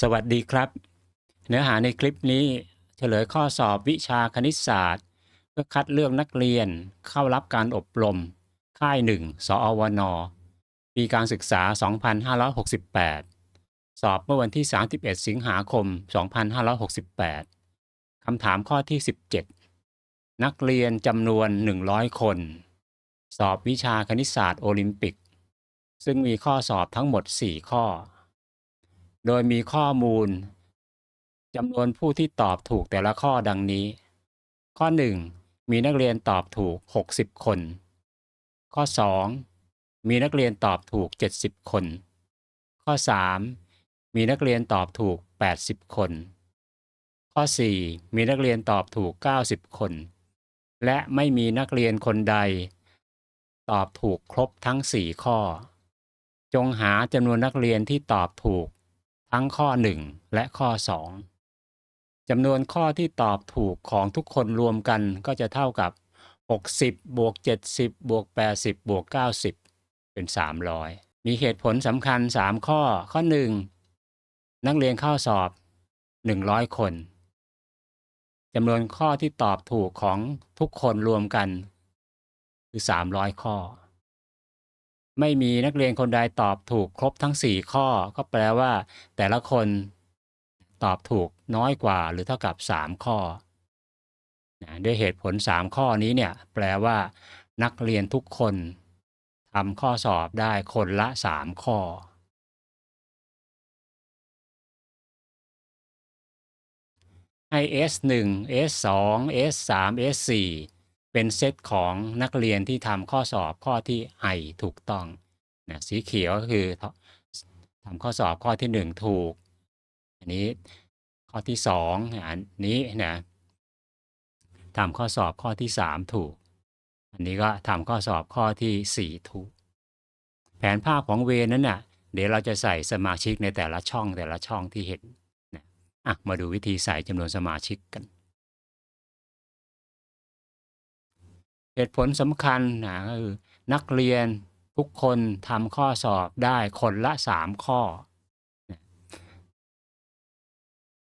สวัสดีครับ เนื้อหาในคลิปนี้เฉลยข้อสอบวิชาคณิตศาสตร์ เพื่อคัดเลือกนักเรียนเข้ารับการอบรม ค่ายหนึ่งสอวนปีการศึกษา 2568 สอบเมื่อวันที่ 31 สิงหาคม 2568 คำถามข้อที่ 17 นักเรียนจำนวน 100 คน สอบวิชาคณิตศาสตร์โอลิมปิก ซึ่งมีข้อสอบทั้งหมด 4 ข้อ โดยมีข้อมูลจำนวนผู้ที่ตอบถูกแต่ละข้อดังนี้ ข้อ 1 มีนักเรียนตอบถูก 60 คน ข้อ 2 มีนักเรียนตอบถูก 70 คน ข้อ 3 มีนักเรียนตอบถูก 80 คน ข้อ 4 มีนักเรียนตอบถูก 90 คน และไม่มีนักเรียนคนใด ตอบถูกครบทั้ง 4 ข้อ จงหาจำนวนนักเรียนที่ตอบถูก ทั้งข้อ 1 และข้อ 2จำนวนข้อที่ตอบถูกของทุกคนรวมกันก็จะเท่ากับ 60บวก70บวก80บวก90 เป็น 300 มีเหตุผลสำคัญ 3 ข้อ ข้อ 1 นักเรียนเข้าสอบ 100 คนจำนวนข้อที่ตอบถูกของทุกคนรวมกัน คือ 300 ข้อ ไม่มีนักเรียนคนใดตอบถูกครบทั้ง 4 ข้อ ก็แปลว่า แต่ละคนตอบถูกน้อยกว่าหรือเท่ากับ 3 ข้อนะด้วยเหตุผล 3 ข้อนี้เนี่ยแปลว่า นักเรียนทุกคนทำข้อสอบได้คนละ 3 ข้อให้ S1 S2 S3 S4 เป็นเซตของนักเรียนที่ทำข้อสอบข้อที่ไอถูกต้องนะสีเขียวก็คือทำข้อสอบข้อที่ 1 ถูก อันนี้ข้อที่ 2 อันนี้นะทำข้อสอบข้อที่ 3 ถูก อันนี้ก็ทำข้อสอบข้อที่ 4 ถูก แผนภาพของเวนั้นน่ะเดี๋ยวเราจะใส่สมาชิกในแต่ละช่องแต่ละช่องที่เห็นนะอะมาดูวิธีใส่จำนวนสมาชิกกัน เหตุผลสำคัญนะก็คือนักเรียนทุกคนทำข้อสอบได้คนละ3ข้อ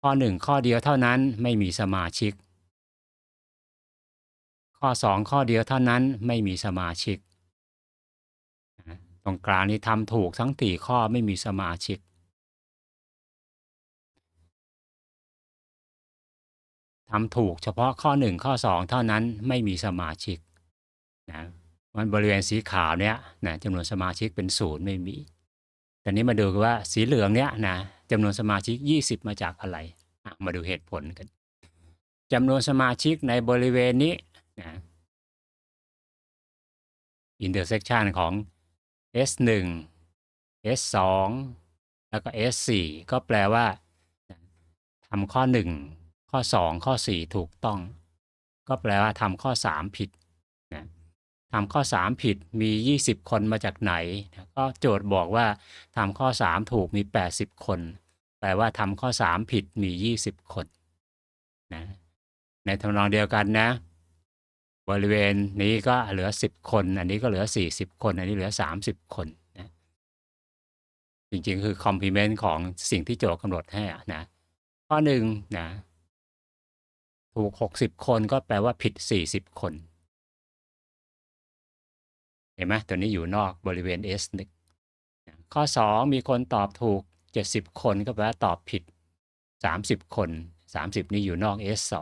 ข้อ1ข้อเดียวเท่านั้นไม่มีสมาชิก ข้อ2ข้อเดียวเท่านั้นไม่มีสมาชิก ตรงกลางนี้ทำถูกทั้งสี่ข้อไม่มีสมาชิกทำถูกเฉพาะข้อ1ข้อ2เท่านั้นไม่มีสมาชิก นะมันบริเวณสีขาวเนี้ยนะจำนวนสมาชิกเป็นศูนย์ไม่มีแต่นี้มาดูกันว่าสีเหลืองเนี้ยนะจำนวนสมาชิก 20 มาจากอะไรมาดูเหตุผลกันจำนวนสมาชิกในบริเวณนี้นะ intersection ของ S1 S2 แล้วก็ S4 ก็แปลว่าทำข้อ 1 ข้อ 2 ข้อ 4 ถูกต้อง ก็แปลว่าทำข้อ 3 ผิด ทำข้อ 3 ผิดมี 20 คนมาจากไหนก็โจทย์บอกว่าทำข้อ 3 ถูกมี 80 คน แปลว่าทำข้อ 3 ผิดมี 20 คนนะในทำนองเดียวกันนะ บริเวณนี้ก็เหลือ 10 คน อันนี้ก็เหลือ 40 คน อันนี้เหลือ 30 คนนะจริงๆ คือคอมพลีเมนต์ของสิ่งที่โจทย์กำหนดให้นะข้อหนึ่งนะถูก 60 คนก็แปลว่าผิด 40 คน ห็นไหมตัวนี้อยู่นอกบริเวณ S 1 ข้อ 2 มีคนตอบถูก 70 คนก็แปลว่าตอบผิด 30 คน 30 นี่อยู่นอก S 2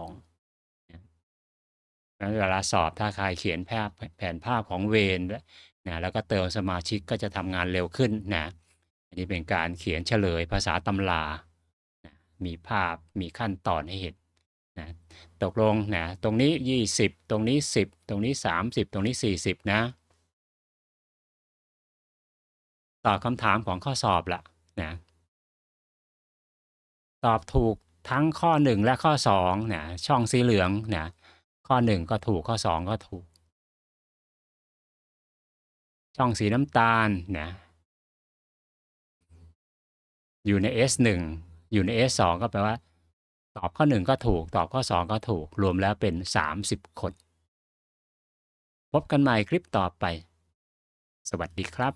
นั้นเวลาสอบถ้าใครเขียนภาพแผนภาพของเวนนะแล้วก็เติมสมาชิกก็จะทำงานเร็วขึ้นนะอันนี้เป็นการเขียนเฉลยภาษาตำรานะมีภาพมีขั้นตอนให้เห็นนะตกลงนะตรงนี้ 20 ตรงนี้ 10 ตรงนี้ 30 ตรงนี้ 40 นะ ตอบคำถามของข้อสอบละนะตอบถูกทั้งข้อ 1 และข้อ2นะช่องสีเหลืองนะข้อ 1 ก็ถูกข้อ 2 ก็ถูก ช่องสีน้ำตาลนะอยู่ใน S1 อยู่ใน S2 ก็แปลว่า ตอบข้อ 1 ก็ถูก ตอบข้อ 2 ก็ถูก รวมแล้วเป็น 30 คน พบกันใหม่คลิปต่อไป สวัสดีครับ